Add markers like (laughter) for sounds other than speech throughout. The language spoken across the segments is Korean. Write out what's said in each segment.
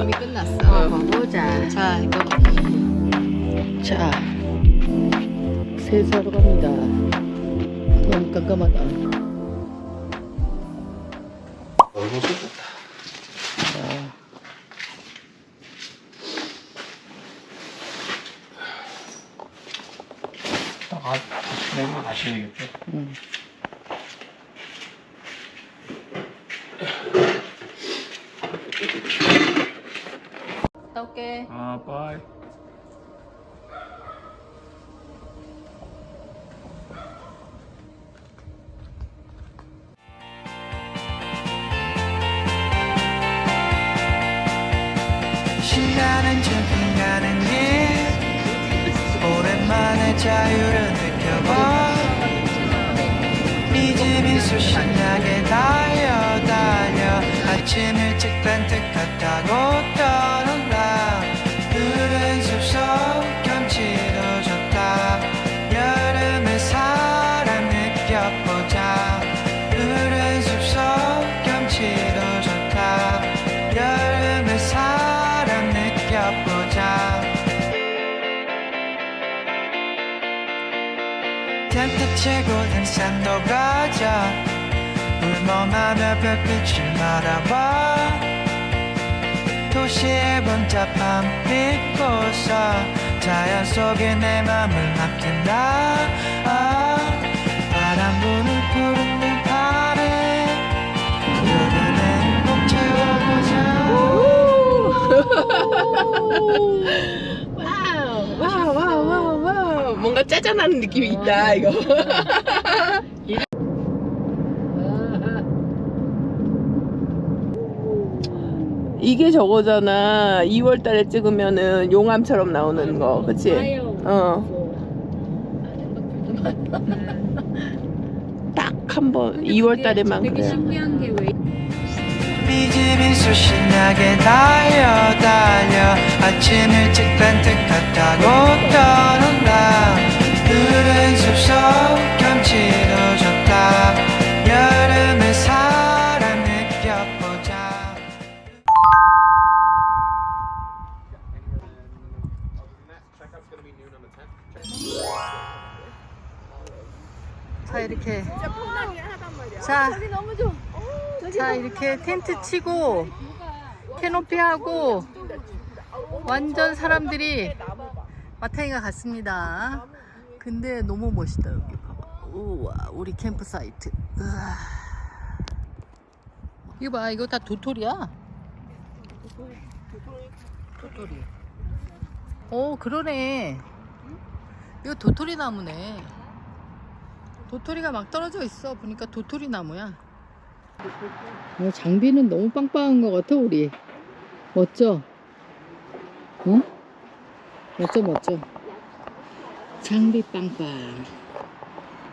이미 끝났어. 어. 보자. 자 이거 자, 세수하러 갑니다. 너무 깜깜하다. 얼굴 쏟았다. 자, 딱 아, 내고 가셔야겠죠. 음. 갔다 빠이. 시간은 천천히 가는 길 오랜만에 자유를 느껴봐. 이 집이 수신나게 달려 달려 아침 일찍 벤트카 타고 떠난 텐트 치고 등산도 가자. 울멍하며 별빛을 바라봐. 도시의 번잡함 잊고서 자연 속에 내 맘을 맡긴다. 아, 바람 부는 푸른 늘 아래 누구는 행복 채워보자. (laughs) 와우, 와우, 와우, 와우. 뭔가 짜잔하는 느낌이 있다 이거. (laughs) 이게 저거잖아. 2월 달에 찍으면은 용암처럼 나오는 거. 그치? 어. 딱 한 번, 2월 달에만 되게 그래. 신기한 게 왜? 이 집이 수신나게 달려 달려 아침 일찍 벤트카 타고 떠 난다 푸른 숲속 경치도 좋다. 여름의 사랑 느껴보자. 자 이렇게. 자, 자 이렇게 텐트 치고 캐노피 하고 완전 사람들이 마타이가 갔습니다 근데 너무 멋있다 여기 봐봐 우와 우리 캠프 사이트. 이거 봐 이거 다 도토리야 도토리 어 그러네 이거 도토리 나무네 도토리가 막 떨어져 있어. 보니까 도토리 나무야. 어, 장비는 너무 빵빵한 것 같아, 우리. 멋져. 어? 멋져, 멋져. 장비 빵빵.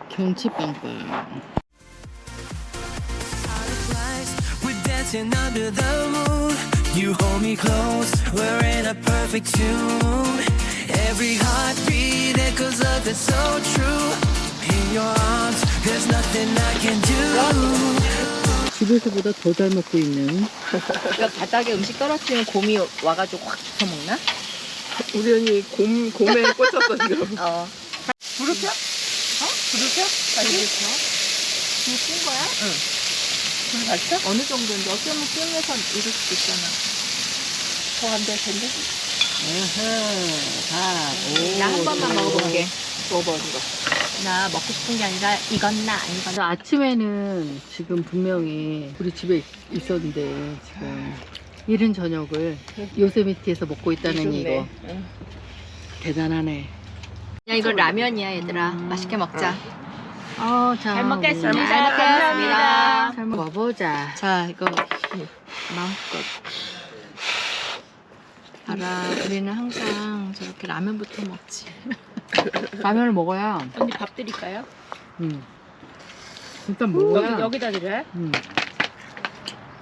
경치 빵빵. Dancing under the moon. You hold me close. We're in a perfect tune. Every heartbeat echoes of it's so true. In your arms, there's nothing I can do. 집에서보다 더 잘 먹고 있는. 그러니까 바닥에 음식 떨어뜨리면 곰이 와가지고 확 쳐먹나? 우리 언니 곰, 곰에 꽂혔어, 지금. (laughs) 어. 불을 펴? 어? 불을 펴? 다시? 불 끈 거야? 응. 불 밝혀? 어느 정도인데 어쩌면 끈에서 이럴 수도 있잖아. 더안될 텐데? 나한 번만 먹어볼게. 먹어봐, 이거. 나 먹고 싶은 게 아니라 익었나 안 익었나. 아침에는 지금 분명히 우리 집에 있- 있었는데 지금 이른 저녁을 요세미티에서 먹고 있다는 이거 응. 대단하네. 야 이건 라면이야 얘들아. 맛있게 먹자. 어, 자, 잘 먹겠습니다. 우리 잘 먹겠습니다. 감사합니다. 잘 먹어보자. 자, 이거 마음껏. 알아, 우리는 항상 저렇게 라면부터 먹지. (laughs) 라면을 먹어야. 언니 밥 드릴까요? 음. 일단 여기 먹어야. 여기 다 드려요? 음.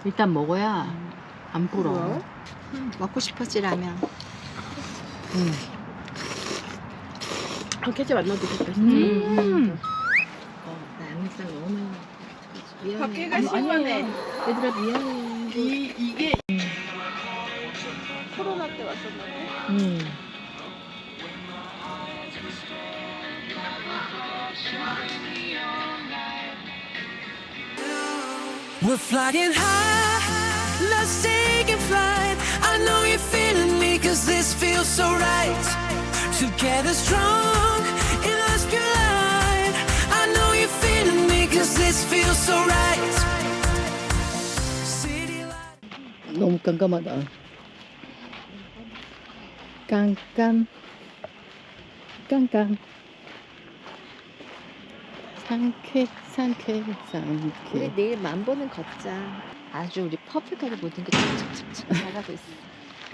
일단 먹어야 안 불어. 먹고 싶었지 라면. 음. 한 케첩 안 넣어도 되겠다. 음. 나 양육장 너무 많이. 미안해. 밖에가 아니, 시원해. 아니야. 얘들아 미안해. 이 이게 코로나 때 왔었는데. 음. We're flying high, let's take a flight. I know you're feeling me, cause this feels so right. Together strong, in this pure light. I know you're feeling me, cause this feels so right. City light. 너무 깜깜하다. 깜깜. 깜깜. 상쾌, 상쾌, 우리 상쾌. 내일 만 번은 걷자. 아주 우리 퍼펙하게 모든 게 착착착착 나가고 있어.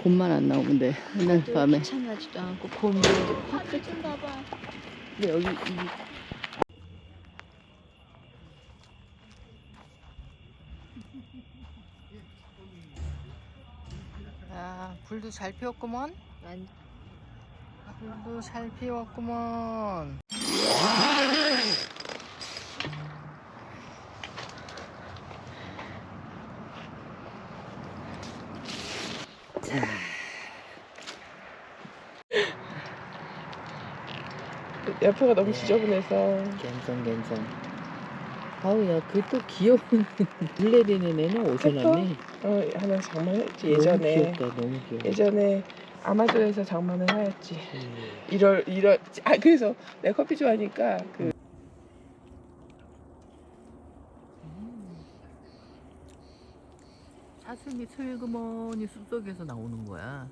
곰만 안 나오면 돼. 오늘 또 밤에. 귀찮아지도 않고 곰도 이제 퍼펙트인가 봐. 근데 여기 이 아, 불도 잘 피웠구먼. 완 불도 잘 피웠구먼. (laughs) 옆에가 너무 지저분해서 괜찮, 괜찮. 아우, 야, 그 또 귀여운 물레리는 애는 어디서 페퍼? 났니? 어, 하나 장만했지 너무 예전에 귀엽다, 너무 귀여워. 예전에 아마존에서 장만을 하였지 음. 1월 1월 아 그래서 내가 커피 좋아하니까 그 사슴이 슬그머니 숲속에서 나오는 거야.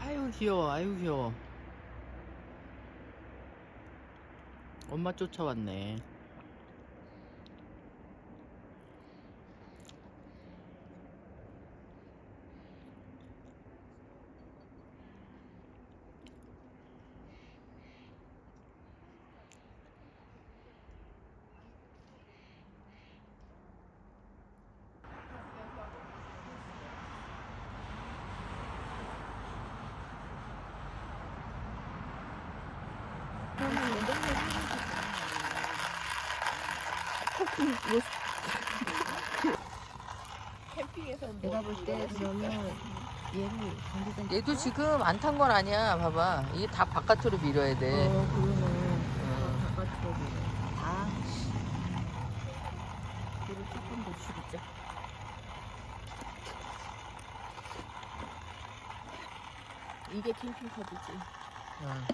아유 귀여워, 아유 귀여워. 엄마 쫓아왔네. 내가 볼 때 그러면 얘를 관계자 얘도 지금 안 탄 건 아니야. 봐봐. 이게 다 바깥으로 밀어야 돼. 어 어. 바깥으로 다 이를 조금 더 줄이자. 이게 캠핑카드지. 어.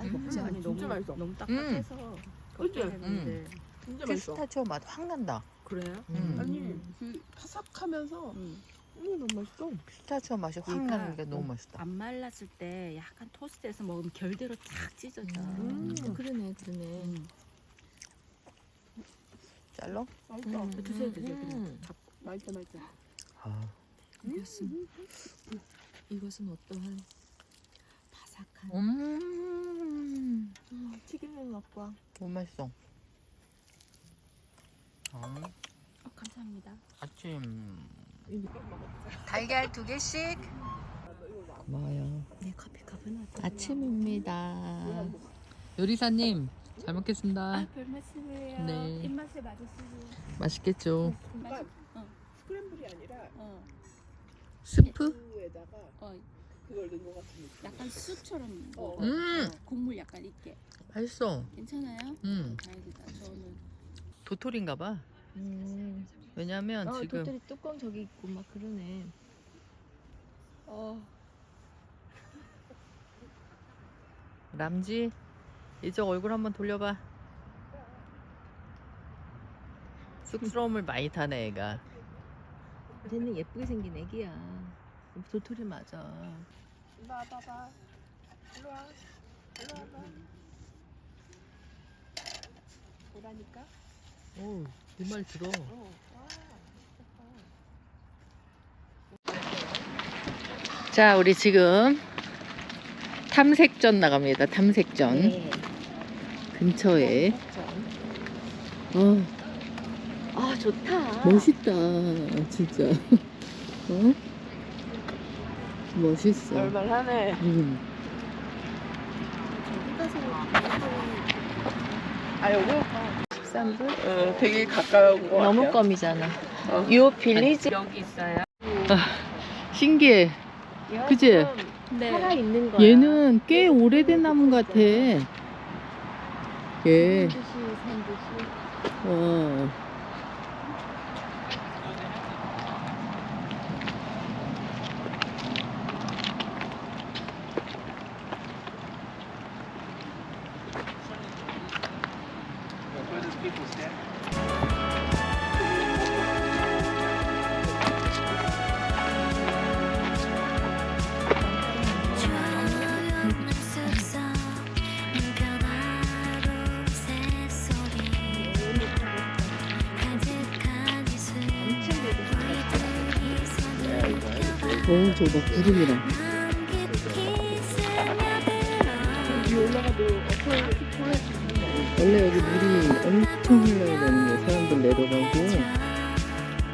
아니 먹지 않니 너무 진짜 맛있어. 너무 딱딱해서 그치? 걱정했는데 진짜 맛있어 피스타치오 맛 확 난다. 그래요? 음. 아니 그 바삭하면서 음. 음 너무 맛있어 피스타치오 맛이 확 그러니까 나는 게 너무 맛있다. 안 말랐을 때 약간 토스트해서 먹으면 결대로 쫙 찢어져. 음. 그러네 그러네. 음. 잘라? 맛있어 음. 드세요, 드세요. 음. 맛있어 맛있어 아, 이것은 이것은 어떠한 바삭한 음. 튀김면 맛과 너무 맛있어. 아, 어, 감사합니다. 아침. 달걀 두 개씩. 고마워요. 내 커피컵은 어떠 아침입니다. 요리사님, 잘 먹겠습니다. 아, 별 말씀이에요. 네. 입맛에 맞으시고. 맛있겠죠? 스크램블이 아니라 어, 스프? 그에다가 어, 그걸 넣은 것 같은 느낌 약간 수처럼 어. 먹어. 음. 어, 국물 약간 있게. 맛있어. 괜찮아요? 음. 다행이다. 저는 도토리인가 봐. 음. 왜냐면 어, 지금 도토리 뚜껑 저기 있고 막 그러네. 어. 람지 이쪽 얼굴 한번 돌려봐. 쑥스러움을 많이 타네 애가. 쟤는 예쁘게 생긴 애기야. 도토리 맞아. 일로 와봐봐 일로 와 일로 와봐 보라니까 오, 내말 들어. 자, 우리 지금 탐색전 나갑니다. 탐색전. 네. 근처에. 어, 아 좋다. 멋있다. 진짜. (laughs) 어? 멋있어. 얼마하네 음. 아 여기 13분? 어, 되게 가까운 거 너무 같아요. 껌이잖아. 어. 요 빌리지 여기 있어요. 신기해. 그치? 네. 살아 있는 거야. 얘는 꽤 오래된 나무 같아. 얘. 듯이. 어. 저거 봐, 구름이랑. 원래 여기 물이 엄청 흘러야 되는데 사람들 내려가고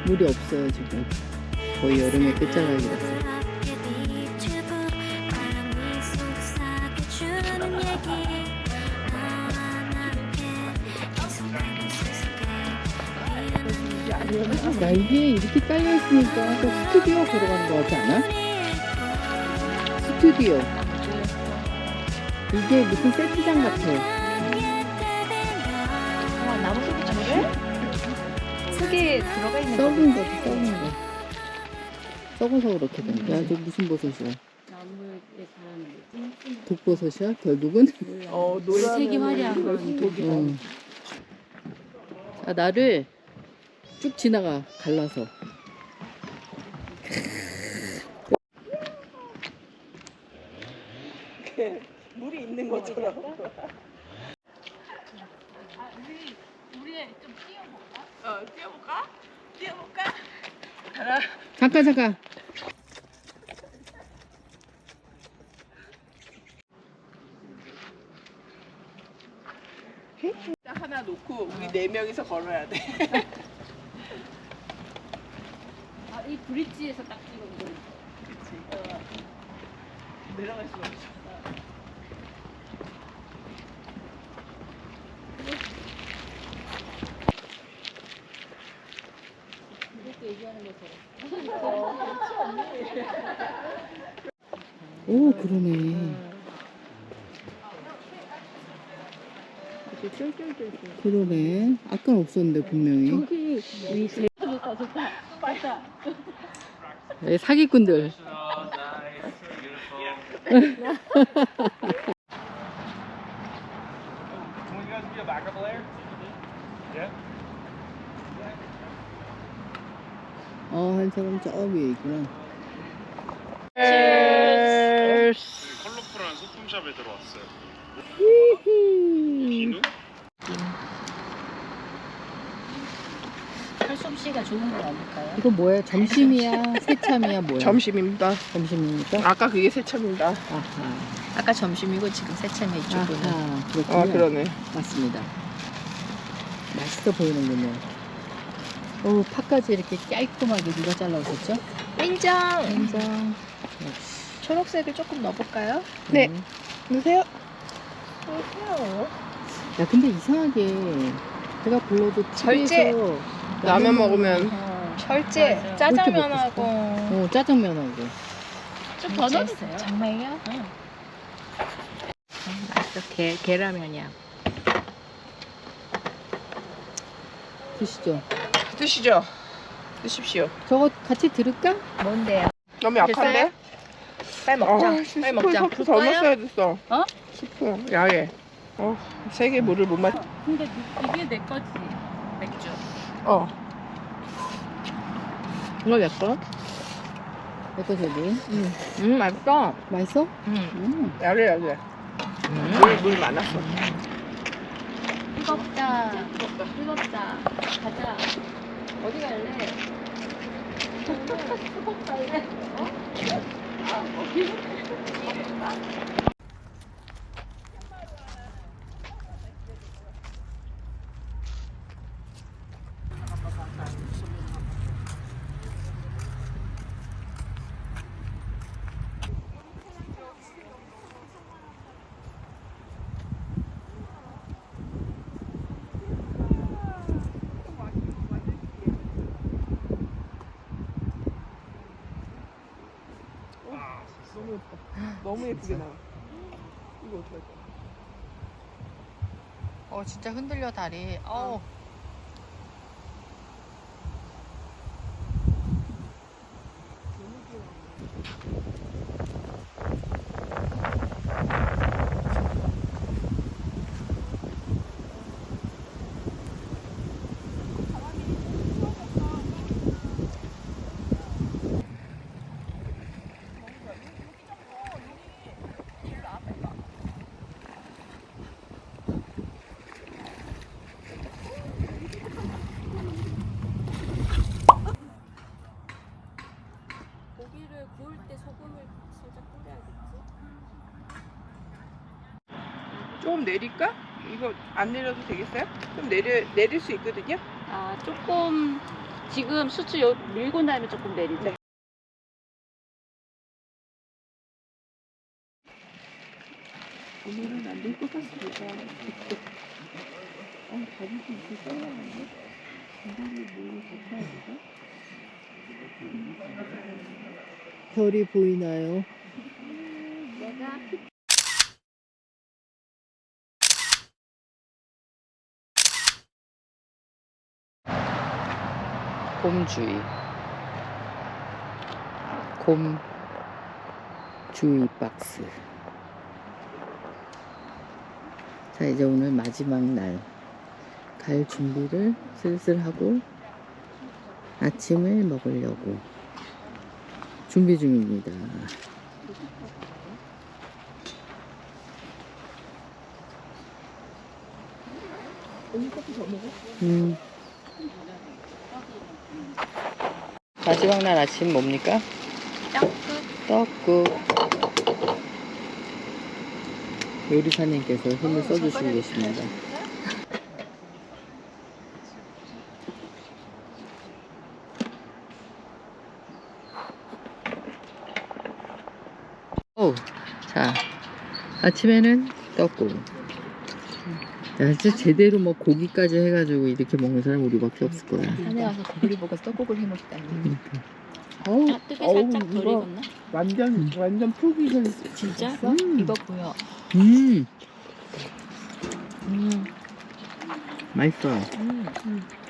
물이 없어요 지금. 거의 여름의 끝자락이라서 나 이게 이렇게 깔려 있으니까 또 스튜디오 보러 가는 것 같지 않아? 스튜디오 이게 무슨 세트장 같아 와 나무 속이 저래? 속에 들어가 있는 썩은 거지 썩은 거 썩어서 그렇게 된야 저 무슨 버섯이야 나무에 자라는 거지. 독버섯이야 결국은? 어 노란 색이 화려한 건 응. 자, 나를 쭉 지나가, 갈라서. 물이 있는 것처럼 어 뛰어볼까? 뛰어볼까? 하나 잠깐, 잠깐. 딱 하나 놓고 우리 네 명이서 걸어야 돼. (laughs) 아, 이 브릿지에서 딱 찍은 거. 그치. 내려갈 수가 없어. 이렇게 얘기하는 것처럼. 오, 그러네. 그러네. 아까 없었는데, 분명히. 여기 위 좋다 좋다. 맞다. 네, 사기꾼들. 어, 한 사람 저 위에 있구나. 컬러풀한 소품샵에 들어왔어요. 히히. 비누? 팔 솜씨가 좋은 거 아닐까요? 이거 뭐야? 점심이야? (laughs) 새참이야? 뭐야? 점심입니다. 점심입니까? 아까 그게 세참입니다. 아하. 아까 점심이고 지금. 아하. 그렇군요. 아 그러네. 맞습니다. 맛있어 보이는군요. 오, 파까지 이렇게 깔끔하게 누가 잘라오셨죠? 인정. 인정. 초록색을 조금 넣어볼까요? 네. 음. 넣으세요. 야, 근데 이상하게 제가 불러도 절제. 집에서 라면 먹으면 철제 그렇게 짜장면하고 어, 짜장면하고. 좀 더 넣어주세요. 정말요? 응. 맛있어. 게, 계라면이야. 드시죠. 드시죠. 드십시오. 저거 같이 들을까? 뭔데요? 너무 약한데? 빨리 먹자. 아, 빨리 먹자. 석더 넣었어야 됐어. 어? 스푼 야해. 어, 세개 물을 못 마시. 근데 이게 내 거지. 맥주. 어. 이거 내 거? 어떠 저기? 음, 맛있어. 맛있어? 음. 음. 야해 야해. 물, 물 많았어. 뜨겁다. 뜨겁다. 가자. 어디 갈래? 수박 갈래? 어? 너무 예뻐. 너무 예쁘게 나와. 이거 어떡할 거야? 어 진짜 흔들려 다리. 어. 고기를 구울 때 소금을 살짝 뿌려야겠지? 좀 내릴까? 이거 안 내려도 되겠어요? 좀 내려 내릴 수 있거든요. 아, 조금 지금 수치 요, 밀고 나면 조금 내리자. 오늘은 안 될 것 같습니다. 어, 다리 좀 이렇게 잘라놨네. 다리를 뭘로 덮어야 되나? 별이 보이나요? 내가 곰주의. 곰 주의 박스. 자, 이제 오늘 마지막 날. 갈 준비를 슬슬 하고 아침을 먹으려고 준비 중입니다. 음. 마지막 날 아침 뭡니까? 떡국. 요리사님께서 힘을 써주시고 계십니다. 오, 자, 아침에는 떡국. 야, 진짜 제대로 뭐 고기까지 해가지고 이렇게 먹는 사람 우리밖에 없을 거야. 산에 와서 고기를 먹어서 떡국을 해 먹다니. 그러니까. 어우, 아, 뜨개 어우, 살짝 덜 이거 익었나? 완전 완전 푹 익은 진짜? 음. 이거 보여. 음, 음. 맛있어. 음. 이